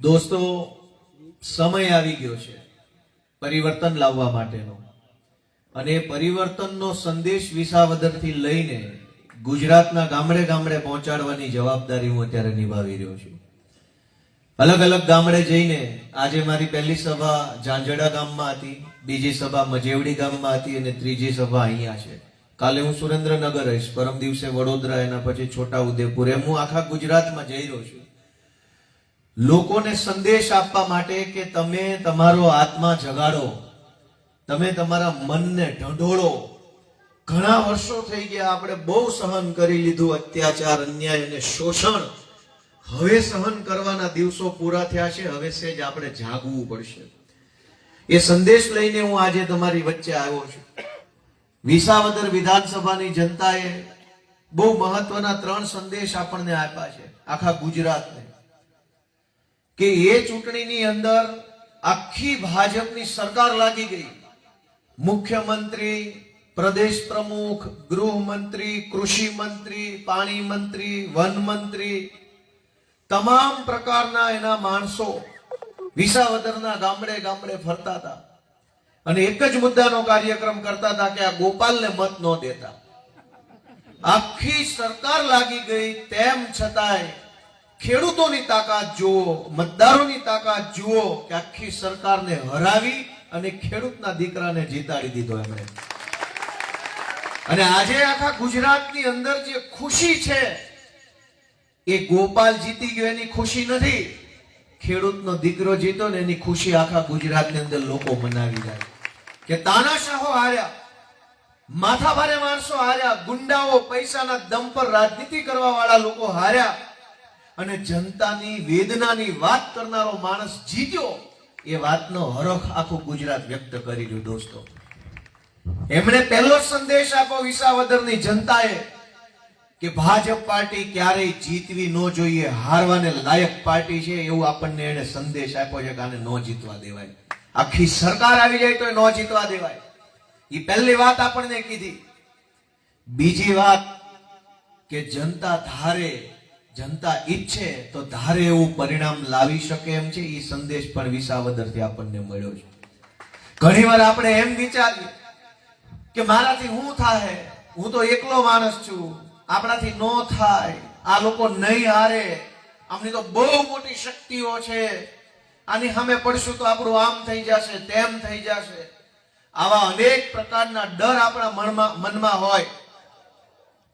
દોસ્તો, સમય આવી ગયો છે પરિવર્તન લાવવા માટેનો. અને પરિવર્તનનો સંદેશ વિસાવદરથી લઈને ગુજરાતના ગામડે ગામડે પહોંચાડવાની જવાબદારી હું અત્યારે નિભાવી રહ્યો છું. અલગ અલગ ગામડે જઈને આજે મારી પહેલી સભા ઝાંઝડા ગામમાં હતી, બીજી સભા મજેવડી ગામમાં હતી અને ત્રીજી સભા અહીંયા છે. કાલે હું સુરેન્દ્રનગર રહીશ પરમ દિવસે વડોદરા, એના પછી છોટા ઉદેપુર એમ હું આખા ગુજરાતમાં જઈ રહ્યો છું. લોકોને સંદેશ આપવા માટે કે તમે તમારો આત્મા જગાડો, તમે તમારા મનને ઢંઢોળો. ઘણા વર્ષો થઈ ગયા આપણે બહુ સહન કરી લીધું અત્યાચાર, અન્યાય અને શોષણ. હવે સહન કરવાના દિવસો પૂરા થયા છે, હવે સેજ આપણે જાગવું પડશે. એ સંદેશ લઈને હું આજે તમારી વચ્ચે આવ્યો છું. વિસાવદર વિધાનસભાની જનતાએ બહુ મહત્વના ત્રણ સંદેશ આપણને આપ્યા છે, આખા ગુજરાતને. કે એ ચૂંટણીની અંદર આખી ભાજપની સરકાર લાગી ગઈ. મુખ્યમંત્રી, પ્રદેશ પ્રમુખ, ગૃહમંત્રી, કૃષિ મંત્રી, પાણી મંત્રી, વન મંત્રી, તમામ પ્રકારના એના માણસો વિસાવદરના ગામડે ગામડે ફરતા હતા. અને એક જ મુદ્દાનો કાર્યક્રમ કરતા હતા કે આ ગોપાલને મત ન દેતા. આખી સરકાર લાગી ગઈ, તેમ છતાંય ખેડૂતોની તાકાત જુઓ, મતદારોની તાકાત જુઓ કે આખી સરકારને હરાવી અને ખેડૂતના દીકરાને જીતાડી દીધો એમણે. અને આજે આખા ગુજરાતની અંદર જે ખુશી છે, એ ગોપાલ જીતી ગયો એની ખુશી નથી. ખેડૂતનો દીકરો જીતો ને એની ખુશી આખા ગુજરાતની અંદર લોકો મનાવી જાય. કે તાનાશાહો હાર્યા માથા ભારે માણસો હાર્યા, ગુંડાઓ પૈસાના દમ પર રાજનીતિ કરવા વાળા લોકો હાર્યા અને જનતાની વેદનાની વાત કરનારો માણસ જીત્યો, એ વાતનો હરખ આખું ગુજરાત વ્યક્ત કરી રહ્યું દોસ્તો. એમણે પહેલો સંદેશ આપ્યો વિસાવદરની જનતાએ કે ભાજપ પાર્ટી ક્યારેય જીતવી ન જોઈએ, હારવાને લાયક પાર્ટી છે એવું આપણને એને સંદેશ આપ્યો છે કે આને ન જીતવા દેવાય. આખી સરકાર આવી જાય તો ન જીતવા દેવાય. એ પહેલી વાત આપણને કીધી. બીજી વાત કે જનતા ધારે જનતા ઈચ્છે તો ધારે એવું પરિણામ લાવી શકે એમ છે. એ સંદેશ પણ વિસાવદરથી આપણને મળ્યો છે. ઘણીવાર આપણે એમ વિચારીએ કે મારાથી હું થાય હું તો એકલો માણસ છું. આપણાથી નો થાય. આ લોકો નહીં હારે. આમની તો બહુ મોટી શક્તિઓ છે. આની સામે પડશું તો આપણું આમ થઈ જશે, તેમ થઈ જશે. આવા અનેક પ્રકારના ડર આપણા મનમાં મનમાં હોય.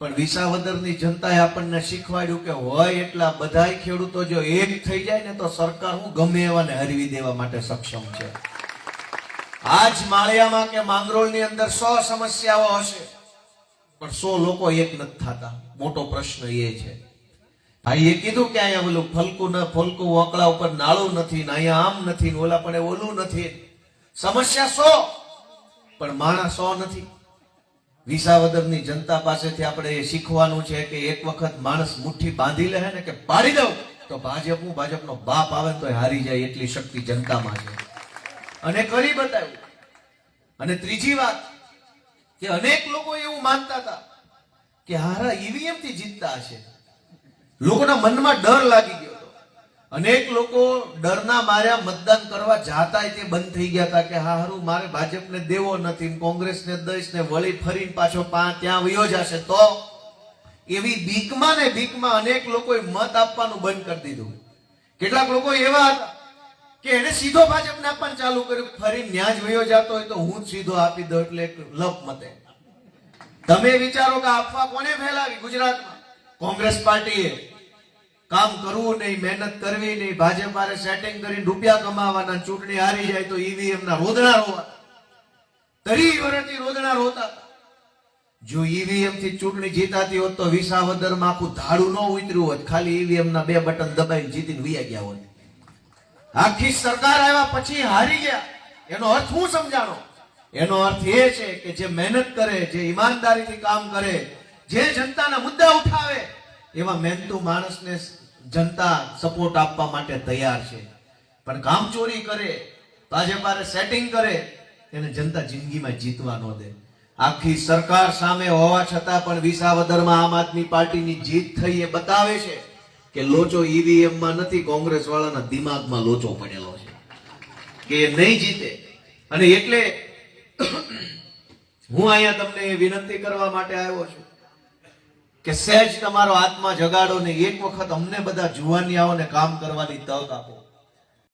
પણ વિસાવદરની જનતાએ આપણને શીખવાડ્યું કે હોય એટલા બધાય ખેડૂતો જો એક થઈ જાય ને તો સરકાર હું ગમે એવાને હરવી દેવા માટે સક્ષમ છે. આજ માળિયામાં કે માંગરોળની અંદર સો સમસ્યાઓ હશે, પણ સો લોકો એક નથી થતા. મોટો પ્રશ્ન એ છે. ભાઈએ કીધું કે અહીંયા ઓલું ફલકું ન, ફલકું ઓકળા ઉપર નાળું નથી ને અહીંયા આમ નથી ઓલા પણ ઓલું નથી. સમસ્યા સો, પણ માણસ સો નથી. વિસાવદરની જનતા પાસેથી આપણે એ શીખવાનું છે કે એક વખત માણસ મુઠ્ઠી બાંધી લે ને કે પાડી દઉં, તો ભાજપ હું ભાજપનો બાપ આવે તો હારી જાય એટલી શક્તિ જનતામાં છે. અને કરી બતાવ્યું. અને ત્રીજી વાત, કે અનેક લોકો એવું માનતા હતા કે હારા ઈવીએમથી જીતતા હશે. લોકોના મનમાં ડર લાગી ગયો. અનેક લોકો ડરના માર્યા, મતદાન કરવા જાતા તે બંધ થઈ ગયા હતા કે હા, હારું, મારે ભાજપને દેવો નથી કોંગ્રેસને દઈશ ને વળી ફરીને પાછો પા ત્યાં વયો જશે. તો એવી બીકમાં ને બીકમાં અનેક લોકોએ મત આપવાનું બંધ કરી દીધું. કેટલાક લોકો એવા હતા કે એને સીધો ભાજપને આપવાનું ચાલુ કર્યું ફરી ન્યાજ વયો જતો હોય તો હું જ સીધો આપી દઉં એટલે લપ મતે. તમે વિચારો કે આપવા કોને ફેલાવી ગુજરાતમાં? કોંગ્રેસ પાર્ટીએ કામ કરવું નહીં, મહેનત કરવી નહીં ભાજપ મારે સેટિંગ કરીને રૂપિયા કમાવાના, ચૂંટણી હારી જાય તો ઈવીએમ ના રોદણા રોવા તરી વર્ષથી રોદણા રોતા જો ઈવીએમથી ચૂંટણી જીતાતી હોત તો વિસાવદરમાં આખું ધાડું ન ઉતર્યું હોત. ખાલી ઈવીએમ ના બે બટન દબાઈને જીતીને વિયા ગયા હોત. આખી સરકાર આવ્યા પછી હારી ગયા. એનો અર્થ હું સમજાણો? એનો અર્થ એ છે કે જે મહેનત કરે, જે ઈમાનદારીથી કામ કરે, જે જનતાના મુદ્દા ઉઠાવે એવા મહેનતુ માણસને જનતા સપોર્ટ આપવા માટે તૈયાર છે. પણ કામચોરી કરે ભાજપારે સેટિંગ કરે, એને જનતા જિંદગીમાં જીતવા ન દે. આખી સરકાર સામે હોવા છતાં પણ વિસાવદરમાં આમ આદમી પાર્ટીની જીત થઈ એ બતાવે છે કે લોચો ઈવીએમમાં નથી કોંગ્રેસ વાળાના દિમાગમાં લોચો પડેલો છે. કે એ નહીં જીતે. અને એટલે હું અહીંયા તમને વિનંતી કરવા માટે આવ્યો છું. કે સહેજ તમારો આત્મા જગાડો ને એક વખત અમને બધા જુવાનિયાઓને કામ કરવાની તક આપો.